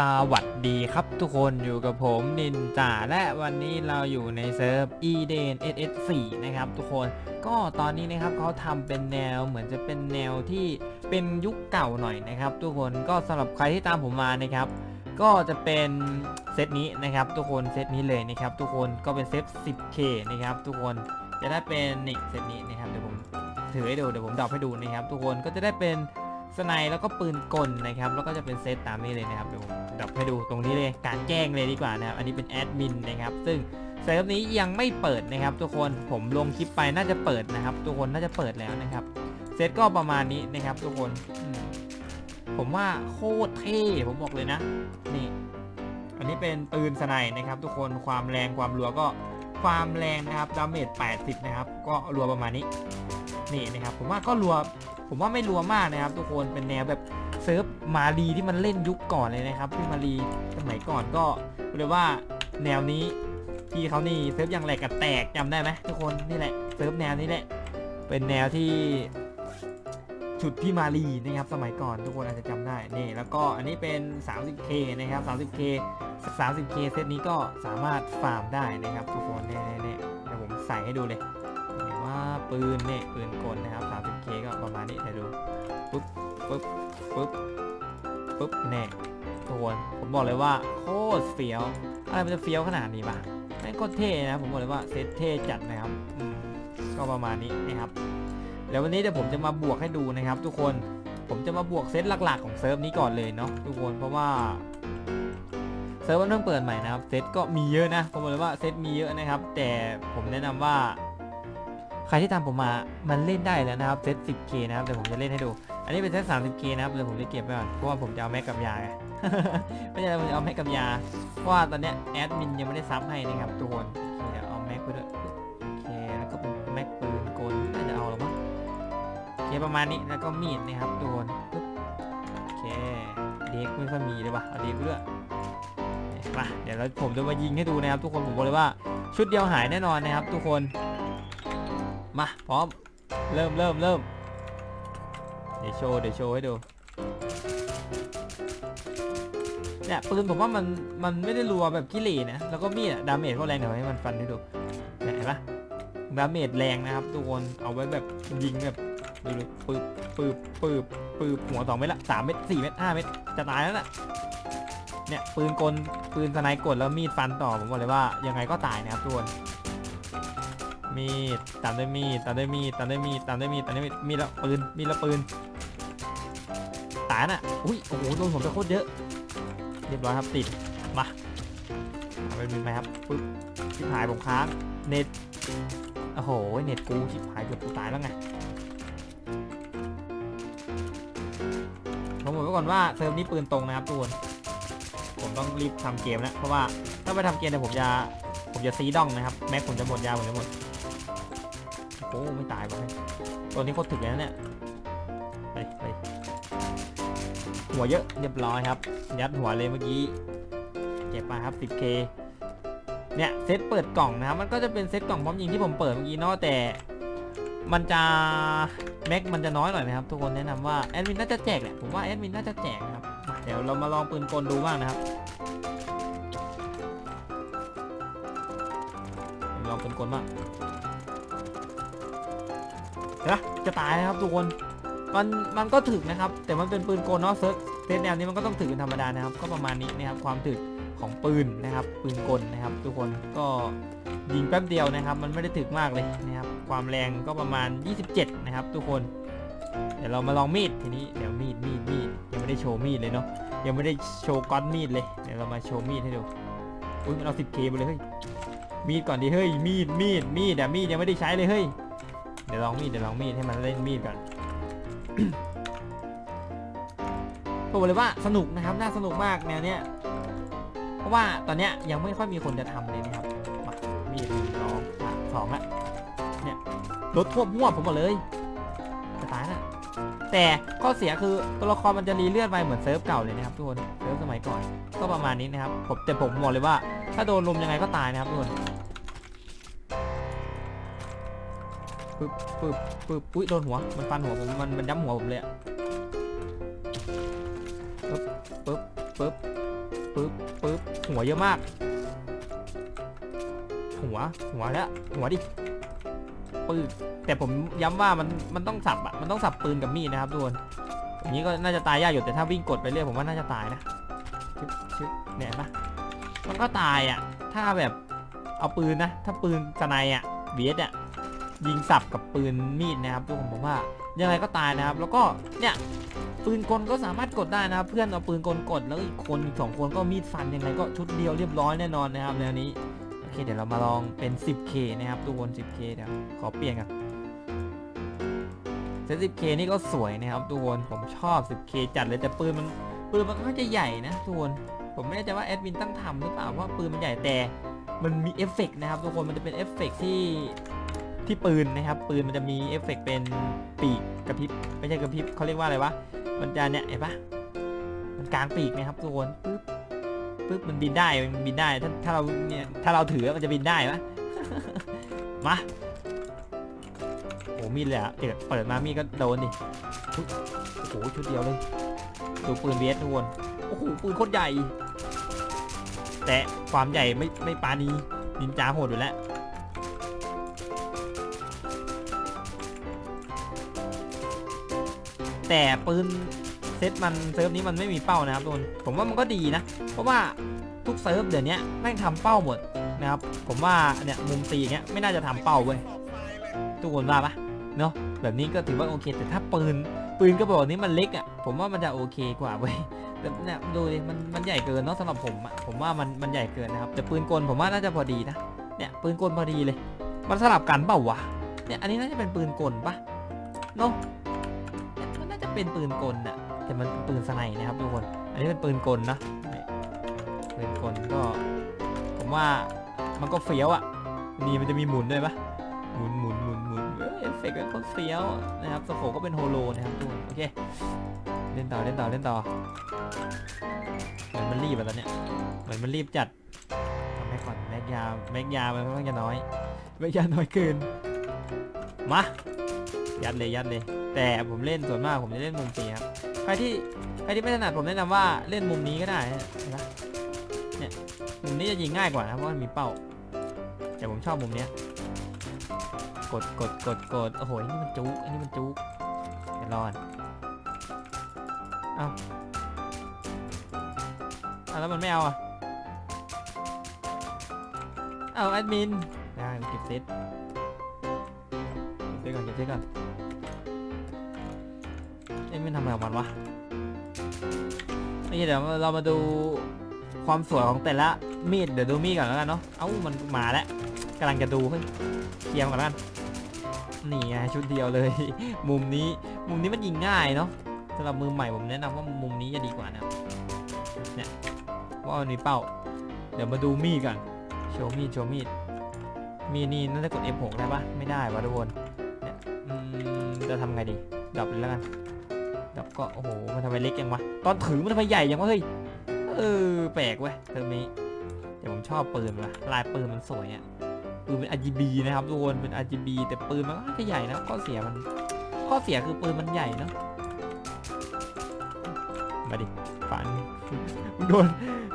สวัสดีครับทุกคนอยู่กับผมนินจาและวันนี้เราอยู่ในเซิร์ฟ e d n SS4 นะครับทุกคนก็ตอนนี้นะครับเขาทำเป็นแนวเหมือนจะเป็นแนวที่เป็นยุคเก่าหน่อยนะครับ ทุกคนก็สำหรับใครที่ตามผมมานะครับ ก็จะเป็นเซตนี้นะครับทุกคนเซตนี้เลยนะครับ ทุกคนก็เป็นเซต 10K นะครับทุกคนจะได้เป็นนี่เซตนี้นะครับเดี๋ยวผมถือให้ดูเดี๋ยวผมดรอปให้ดูนะครับ ทุกคนก็จะได้เป็น สไนแล้วก็ปืนกลนะครับ แล้วก็จะเป็นเซตตามนี้เลยนะครับเดี๋ยวผมดับให้ดูตรงนี้เลยการแจ้งเลยดีกว่านะครับ อันนี้เป็นแอดมินนะครับ ซึ่งเซิร์ฟนี้ยังไม่เปิดนะครับ ทุกคนผมลงคลิปไปน่าจะเปิดนะครับ ทุกคนน่าจะเปิดแล้วนะครับเซตก็ประมาณนี้นะครับ ทุกคนผมว่าโคตรเท่ผมบอกเลยนะ นี่ อันนี้เป็นปืนสไนนะครับ ทุกคนความแรงความรัวก็ความแรงนะครับดาเมจ80 นะครับ ก็รัวประมาณนี้ นี่นะครับ ผมว่าก็รัว ผมว่าไม่รัวมากนะครับ ทุกคนเป็นแนวแบบเซิร์ฟมารีที่มันเล่นยุคก่อนเลยนะครับพี่มารีสมัยก่อนก็เรียกว่าแนวนี้พี่เขานี่เซิร์ฟอยังแหลกกับแตกจำได้ไหมทุกคนนี่แหละเซิร์ฟแนวนี้แหละ เป็นแนวที่ชุดพี่มารีนะครับสมัยก่อนทุกคนอาจจะจำได้นี่แล้วก็อันนี้เป็น 30k นะครับ 30k 30k เซตนี้ก็สามารถฟาร์มได้นะครับ ทุกคนเน่ๆๆเดี๋ยวผมใส่ให้ดูเลยว่าปืนเนี่ยปืนกลนะครับ ประมาณนี้เดี๋ยดูปุ๊บปุ๊บปุ๊บปุ๊บแน่ทุกคนผมบอกเลยว่าโคตรเฟี้ยวอะไรมันจะเฟี้ยวขนาดนี้ปะแม่งโคตรเท่นะผมบอกเลยว่าเซตเท่จัดนะครับก็ประมาณนี้นะครับแล้ววันนี้เดี๋ยวผมจะมาบวกให้ดูนะครับ ทุกคนผมจะมาบวกเซตหลักๆของเซิร์ฟนี้ก่อนเลยเนาะทุกคนเพราะว่าเซิร์ฟมันเพิ่งเปิดใหม่นะครับเซตก็มีเยอะนะผมบอกเลยว่าเซตมีเยอะนะครับ แต่ผมแนะนำว่า ใครที่ตามผมมา มันเล่นได้แล้วนะครับเซต 10k นะครับเดี๋ยวผมจะเล่นให้ดู อันนี้เป็นเซต 30k นะครับเดี๋ยวผมจะเก็บไว้ก่อน เพราะว่าผมจะเอาแม็กกับยาไง ไม่ใช่ผมจะเอาแม็กกับยา เพราะว่าตอนนี้แอดมินยังไม่ได้ซับให้นะครับทุกคนเดี๋ยวเอาแม็กไปด้วย โอเค แล้วก็เป็นแม็กปืนกลน่าจะเอาหรือมั้งโอเคประมาณนี้ แล้วก็มีดนะครับทุกคนโอเค เด็กไม่ค่อยมีเลยว่ะ เอาเด็กไปด้วยมาเดี๋ยวเราผมจะมายิงให้ดูนะครับทุกคน ผมบอกเลยว่าชุดเดียวหายแน่นอนนะครับทุกคน มาพร้อม เริ่มเริ่มเริ่มเดี๋ยวโชว์เดี๋ยวโชว์ให้ดูเนี่ยปืนผมว่ามันมันไม่ได้รัวแบบกิเลนะแล้วก็มีดดาเมจก็แรงเดี๋ยวให้มันฟันให้ดูเนี่ยเห็นปะดาเมจแรงนะครับทุกคนเอาไว้แบบยิงแบบดูดูปืบปืบปืบปืบหัวสองเม็ดละสามเม็ดสี่เม็ดห้าเม็ดจะตายแล้วน่ะเนี่ยปืนกลปืนสไนกดแล้วมีดฟันต่อผมบอกเลยว่ายังไงก็ตายนะครับทุกคน มีดตามด้วยมีดตามด้วยมีดตามด้วยมีดตามด้วยมีดตามด้วยมีดมีดแล้วปืนมีดแล้วปืนตายน่ะอุ้ยโอ้โหโดนผมไปโคตรเยอะเรียบร้อยครับติดมาเอาเป็นมินไหมครับปึ๊บชิบหายผมค้างเน็ตโอ้โหเน็ตกูชิบหายเกือบกูตายแล้วไงผมบอกไว้ก่อนว่าเซิร์ฟนี้ปืนตรงนะครับทุกคนผมต้องรีบทำเกมแล้วเพราะว่าถ้าไปทำเกมเนี่ยผมจะผมจะซีดองนะครับแม็กผมจะหมดยาผมจะหมด อ้ไม่ตายว่ะเฮ้ยตัวนี้โคตรถึกเลยนะเนี่ยไปไปหัวเยอะเรียบร้อยครับ ยัดหัวเลยเมื่อกี้เก็บมาครับ 10k เนี่ยเซตเปิดกล่องนะครับ มันก็จะเป็นเซตกล่องพร้อมยิงที่ผมเปิดเมื่อกี้เนาะแต่ มันจะแม็กมันจะน้อยหน่อยนะครับ ทุกคนแนะนำว่าแอดมินน่าจะแจกแหละผมว่าแอดมินน่าจะแจกนะครับเดี๋ยวเรามาลองปืนกลดูบ้างนะครับลองปืนกลบ้าง นะจะตายนะครับทุกคนมันมันก็ถึกนะครับ แต่มันเป็นปืนโกนเนาะเซิร์ฟเซตแนวนี้มันก็ต้องถึกเป็นธรรมดานะครับ ก็ประมาณนี้นะครับความถึกของปืนนะครับ ปืนกลนะครับ ทุกคนก็ยิงแป๊บเดียวนะครับ มันไม่ได้ถึกมากเลยนะครับ ความแรงก็ประมาณ 27 นะครับ ทุกคนเดี๋ยวเรามาลองมีดทีนี้เดี๋ยวมีดมีดมีดยังไม่ได้โชว์มีดเลยเนาะยังไม่ได้โชว์ก้อนมีดเลยเดี๋ยวเรามาโชว์มีดให้ดูอุ้ยมันเอา 10k ไปเลยเฮ้ยมีดก่อนดิเฮ้ยมีดมีดมีดอะมีดยังไม่ได้ใช้เลยเฮ้ย เดี๋ยวลองมีดเดี๋ยวลองมีดให้มันเล่นมีดก่อนผมบอกเลยว่าสนุกนะครับน่าสนุกมากแนวเนี้ยเพราะว่าตอนเนี้ยยังไม่ค่อยมีคนจะทำเลยนะครับมามีดหนึ่งสองสามสองละเนี่ยรถทั่วมั่วผมบอกเลยจะตายนะแต่ข้อเสียคือตัวละครมันจะรีเลื่อนไปเหมือนเซิร์ฟเก่าเลยนะครับทุกคนเซิร์ฟสมัยก่อน ก็ประมาณนี้นะครับผมแต่ผมบอกเลยว่า ถ้าโดนลมยังไงก็ตายนะครับทุกคน ปึ๊บปึ๊บปึ๊บอุ้ยโดนหัว มันฟันหัวผม มันมันย้ำหัวผมเลยอะปึ๊บปึ๊บปึ๊บปึ๊บปึ๊บหัวเยอะมาก หัว หัวแล้วหัวดิปืนแต่ผมย้ำว่ามันมันต้องสับอะมันต้องสับปืนกับมีดนะครับทุกคนอย่างนี้ก็น่าจะตายยากอยู่แต่ถ้าวิ่งกดไปเรื่อยผมว่าน่าจะตายนะชึบชึบเนี่ยเห็นปะมันก็ตายอะถ้าแบบเอาปืนนะ ถ้าปืนสไนอะเบียดอะ ยิงสับกับปืนมีดนะครับทุกคนผมว่ายังไงก็ตายนะครับ แล้วก็เนี่ยปืนกลก็สามารถกดได้นะครับ เพื่อนเอาปืนกลกดแล้วอีกคนสองคนก็มีดฟันยังไงก็ชุดเดียวเรียบร้อยแน่นอนนะครับแนวนี้โอเคเดี๋ยวเรามาลองเป็น 10K นะครับทุกคน 10K เดี๋ยวขอเปลี่ยนกันเซต 10K นี่ก็สวยนะครับทุกคนผมชอบ 10K จัดเลยแต่ปืนมันปืนมันก็จะใหญ่นะทุกคนผมไม่แน่ใจว่าแอดมินตั้งทำหรือเปล่าว่าปืนมันใหญ่แต่มันมีเอฟเฟกต์นะครับทุกคนมันจะเป็นเอฟเฟกต์ที่ ที่ปืนนะครับ ปืนมันจะมีเอฟเฟกต์เป็นปีกกระพริบไม่ใช่กระพริบเขาเรียกว่าอะไรวะมันจะเนี่ยเห็นปะมันกลางปีกนะครับทุกคนปึ๊บปึ๊บมันบินได้มันบินได้ถ้าถ้าเราเนี่ยถ้าเราถือมันจะบินได้ปะมาโอ้มีดเลยอะเดี๋ยวเปิดมามีดก็โดนดิโอ้โหชุดเดียวเลยดูปืนเบสทุกคนโอ้โหปืนโคตรใหญ่ แต่ความใหญ่ไม่ไม่ปานีนินจาโหดอยู่แล้ว แต่ปืนเซตมันเซิร์ฟนี้มันไม่มีเป้านะครับทุกคนผมว่ามันก็ดีนะ เพราะว่าทุกเซิร์ฟเดี๋ยวนี้แม่งทำเป้าหมดนะครับ ผมว่าเนี่ยมุมตีอย่างเงี้ยไม่น่าจะทำเป้าเว้ยทุกคนว่าปะเนาะแบบนี้ก็ถือว่าโอเค แต่ถ้าปืนปืนกระบอกนี้มันเล็กอะผมว่ามันจะโอเคกว่าเว้ยแต่เนี่ยดูดิมันมันใหญ่เกินเนาะสำหรับผมอะผมว่ามันมันใหญ่เกินนะครับแต่ปืนกลผมว่าน่าจะพอดีนะเนี่ยปืนกลพอดีเลย มันสลับกันเปล่าวะเนี่ยอันนี้น่าจะเป็นปืนกลปะเนาะ เป็นปืนกลน่ะแต่มันเป็นปืนสไนด์นะครับทุกคน อันนี้เป็นปืนกลนะปืนกลก็ ผมว่ามันก็เฟี้ยวอะนี่มันจะมีหมุนด้วยปะหมุนหมุนหมุนหมุนเอฟเฟกต์มันก็เฟี้ยวนะครับสโคก็เป็นโฮโลนะครับทุกคนโอเคเล่นต่อเล่นต่อเล่นต่อเหมือนมันรีบอะตอนเนี้ยเหมือนมันรีบจัดทำให้ก่อนแม็กยาแม็กยามันค่อนข้างจะน้อยแม็กยาน้อยเกินมายัดเลยยัดเลย แต่ผมเล่นส่วนมากผมจะเล่นมุมตีครับใครที่ใครที่ไม่ถนัดผมแนะนำว่าเล่นมุมนี้ก็ได้นะเนี่ยมุมนี้จะยิงง่ายกว่านะเพราะมันมีเป้า แต่ผมชอบมุมเนี้ยกดกดกดกดโอ้โหอันนี่มันจุกอันนี้มันจุกเดี๋ยวรอนเอาเอาแล้วมันไม่เอาอะเอาแอดมินได้เก็บเซตเก็บเซตก่อนเก็บเซตก่อน มินทำอะไรของมันวะนี่เดี๋ยวเรามาดูความสวยของแต่ละมีดเดี๋ยวดูมีดก่อนแล้วกันเนาะเอ้ามันมาแล้วกำลังจะดูเฮ้ยเคลียร์ก่อนแล้วกันนี่ไงชุดเดียวเลย มุมนี้มุมนี้มันยิงง่ายเนาะสำหรับมือใหม่ผมแนะนำว่ามุมนี้จะดีกว่านะเนี่ยว่ามันมีเป้า เดี๋ยวมาดูมีดก่อนโชว์มีดโชว์มีดมีนี่น่าจะกด F6 ได้ปะไม่ได้วะทุกคนเนี่ยจะทำไงดีดับเลยแล้วกัน ดับก็โอ้โหมันทำไมเล็กยังวะตอนถือมันทำไมใหญ่ยังวะเฮ้ยเออแปลกเว้ยเทอมนี้แต่ผมชอบปืนว่ะลายปืนมันสวยอะปืนเป็น RGB นะครับทุกคนเป็น RGB แต่ปืนมันก็จะใหญ่นะข้อเสียมันข้อเสียคือปืนมันใหญ่เนาะมาดิฝันโดน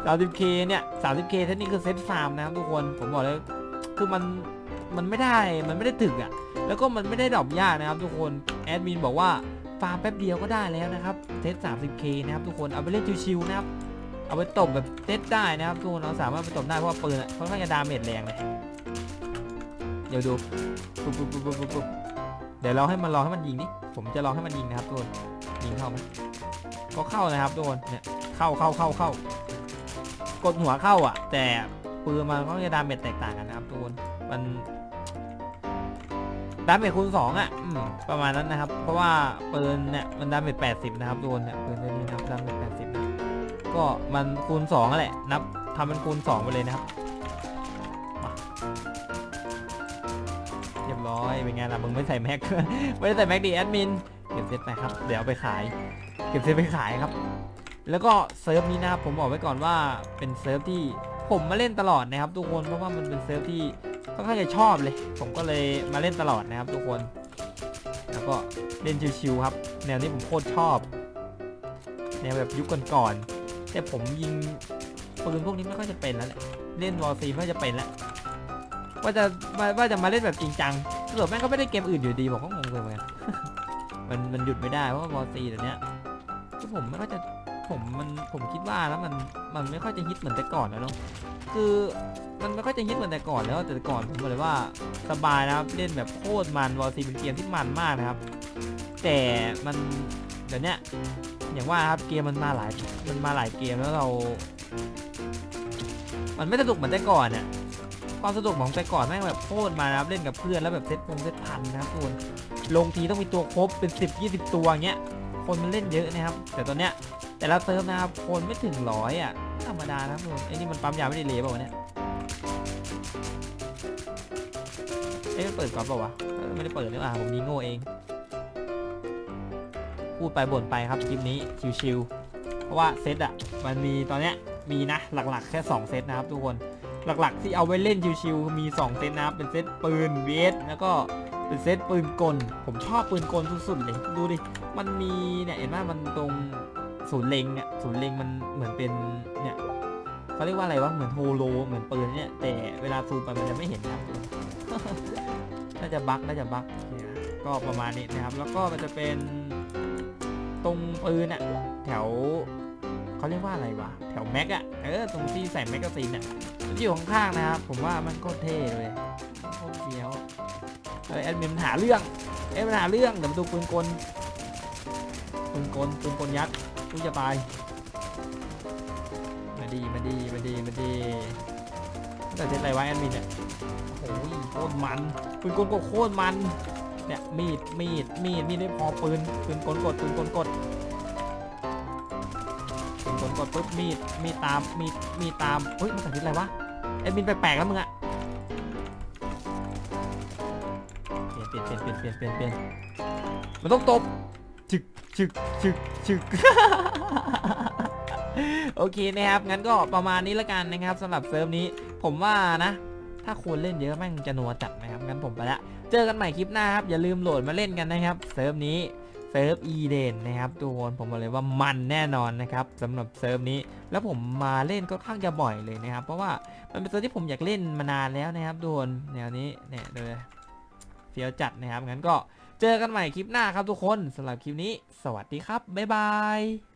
30k เนี่ย 30k ท่านี้คือเซตฟาร์มนะครับทุกคนผมบอกเลยคือมันมันไม่ได้มันไม่ได้ถึกอะแล้วก็มันไม่ได้ดรอปยากนะครับทุกคนแอดมินบอกว่า ฟาร์มแป๊บเดียวก็ได้แล้วนะครับเซต 30k นะครับทุกคน เอาไปเล่นชิวๆนะครับ เอาไปตบแบบเซตได้นะครับทุกคนเราสามารถไปตบได้เพราะปืนอะค่อนข้างจะดาเมจแรงเลย เดี๋ยวดูปุ๊บปุ๊บปุ๊บปุ๊บปุ๊บเดี๋ยวเราให้มันลองให้มันยิงนี่ผมจะลองให้มันยิงนะครับทุกคน ยิงเข้าไหมก็เข้านะครับทุกคน เนี่ย เข้าเข้าเข้าเข้ากดหัวเข้าอะ แต่ปืนมันก็จะดาเมจแตกต่างกันนะครับทุกคน มัน ดาเมจคูณ2อะอืมประมาณนั้นนะครับ เพราะว่าปืนเนี่ยมันดาเมจ80นะครับทุกคนเนี่ยปืนตัวนี้นะครับดาเมจ80นะก็มันคูณ2นั่นแหละนับทำเป็นคูณ2ไปเลยนะครับเรียบร้อยเป็นไงล่ะมึงไม่ใส่แม็ก ไม่ได้ใส่แม็กดีแอดมินเก็บเซตไปครับเดี๋ยวไปขาย เก็บเซตไปขายครับ แล้วก็เซิร์ฟนี้นะครับผมบอกไว้ก่อนว่าเป็นเซิร์ฟที่ผมมาเล่นตลอดนะครับทุกคนเพราะว่ามันเป็นเซิร์ฟที่ ค่อนข้างจะชอบเลย ผมก็เลยมาเล่นตลอดนะครับทุกคน แล้วก็เล่นชิวๆครับ แนวนี้ผมโคตรชอบ แนวแบบยุคก่อนๆแต่ผมยิงปืนพวกนี้ไม่ค่อยจะเป็นแล้วแหละเล่นวอลซีไม่จะเป็นแล้วว่าจะมาว่าจะมาเล่นแบบจริงจังสรุปแม่งก็ไม่ได้เกมอื่นอยู่ดีบอกก็งงเลยเหมือนกันมันมันหยุดไม่ได้เพราะวอลซีเดี๋ยวนี้ยคือผมไม่ค่อยจะผมมันผมคิดว่าแล้วมันมันไม่ค่อยจะฮิตเหมือนแต่ก่อนแล้วเนาะคือ มันไม่ค่อยจะฮิตเหมือนแต่ก่อนแล้วแต่ก่อนผมบอกเลยว่าสบายนะครับเล่นแบบโคตรมันวอลซีเป็นเกมที่มันมากนะครับ แต่มันเดี๋ยวนี้อย่างว่าครับเกมมันมาหลายมันมาหลายเกมแล้วเรา มันไม่สนุกเหมือนแต่ก่อนเนี่ยความสนุกของแต่ก่อนแม่งแบบโคตรมานะครับเล่นกับเพื่อนแล้วแบบเซตพงเซตพันนะครับทุกคนลงทีต้องมีตัวครบเป็น 10 20 ตัวเงี้ยคนมันเล่นเยอะนะครับ แต่ตอนเนี้ยแต่ละเซิร์ฟนะครับคนไม่ถึงร้อยอะธรรมดานะครับทุกคนไอ้นี่มันปั๊มยาไม่ได้เลยเปล่าวเนี่ย อ๊ะเปิดก่อนเปล่าวะเออไม่ได้เปิดนี่หว่าผมมีโง่เอง พูดไปบ่นไปครับคลิปนี้ชิวๆเพราะว่าเซตอะมันมีตอนเนี้ยมีนะหลักๆ แค่ 2 เซตนะครับทุกคนหลักๆ ที่เอาไว้เล่นชิวๆมี 2 เซตนะครับเป็นเซตปืนเวสแล้วก็เป็นเซตปืนกล ผมชอบปืนกลสุดๆเลยดูดิมันมีเนี่ยเห็นไหมมันตรงศูนย์เล็งเนี่ยศูนย์เล็งมันเหมือนเป็นเนี่ยเขาเรียกว่าอะไรวะเหมือนโฮโลเหมือนปืนเนี่ยแต่เวลาซูมไปมันจะไม่เห็นนะครับาจะบั๊กน่าจะบั๊กก็ประมาณนี้นะครับ แล้วก็มันจะเป็นตรงปืนอะแถวเขาเรียกว่าอะไรวะ แถวแม็กอะเออตรงที่ใส่แม็กกาซีนอะมันจะอยู่ข้างๆนะครับ ผมว่ามันก็เท่เลยโคตรเฟี้ยวเออแอดมินหาเรื่องแอดมินหาเรื่องเดี๋ยวมาดูปืนกลปืนกลปืนกลยัดกูจะตายมาดีมาดีมาดีมาดี แต่เซตอะไรวะแอดมินเนี่ยโอ้ยโคตรมันปืนกลก็โคตรมันเนี่ยมีดมีดมีดมีดไม่พอปืนปืนกลกดปืนกลกดปืนกลกดปุ๊บมีดมีดตามมีดมีดตามเฮ้ยมันสังเกตอะไรวะแอดมินแปลกๆแล้วมึงอะเปลี่ยนเปลี่ยนเปลี่ยนเปลี่ยนเปลี่ยนเปลี่ยนเปลี่ยนมันต้องตบฉึกฉึกฉึกฉึก โอเคนะครับ งั้นก็ประมาณนี้ละกันนะครับสำหรับเซิร์ฟนี้ ผมว่านะ ถ้าคนเล่นเยอะแม่งจะนัวจัดนะครับ งั้นผมไปละ เจอกันใหม่คลิปหน้าครับ อย่าลืมโหลดมาเล่นกันนะครับ เซิร์ฟนี้ เซิร์ฟอีเดนนะครับทุกคน ผมบอกเลยว่ามันแน่นอนนะครับสำหรับเซิร์ฟนี้ แล้วผมมาเล่นก็ข้างจะบ่อยเลยนะครับ เพราะว่ามันเป็นเซิร์ฟที่ผมอยากเล่นมานานแล้วนะครับทุกคน แนวนี้ เนี่ยดูเลยเฟี้ยวจัดนะครับ งั้นก็เจอกันใหม่คลิปหน้าครับทุกคนสำหรับคลิปนี้ สวัสดีครับ บ๊ายบาย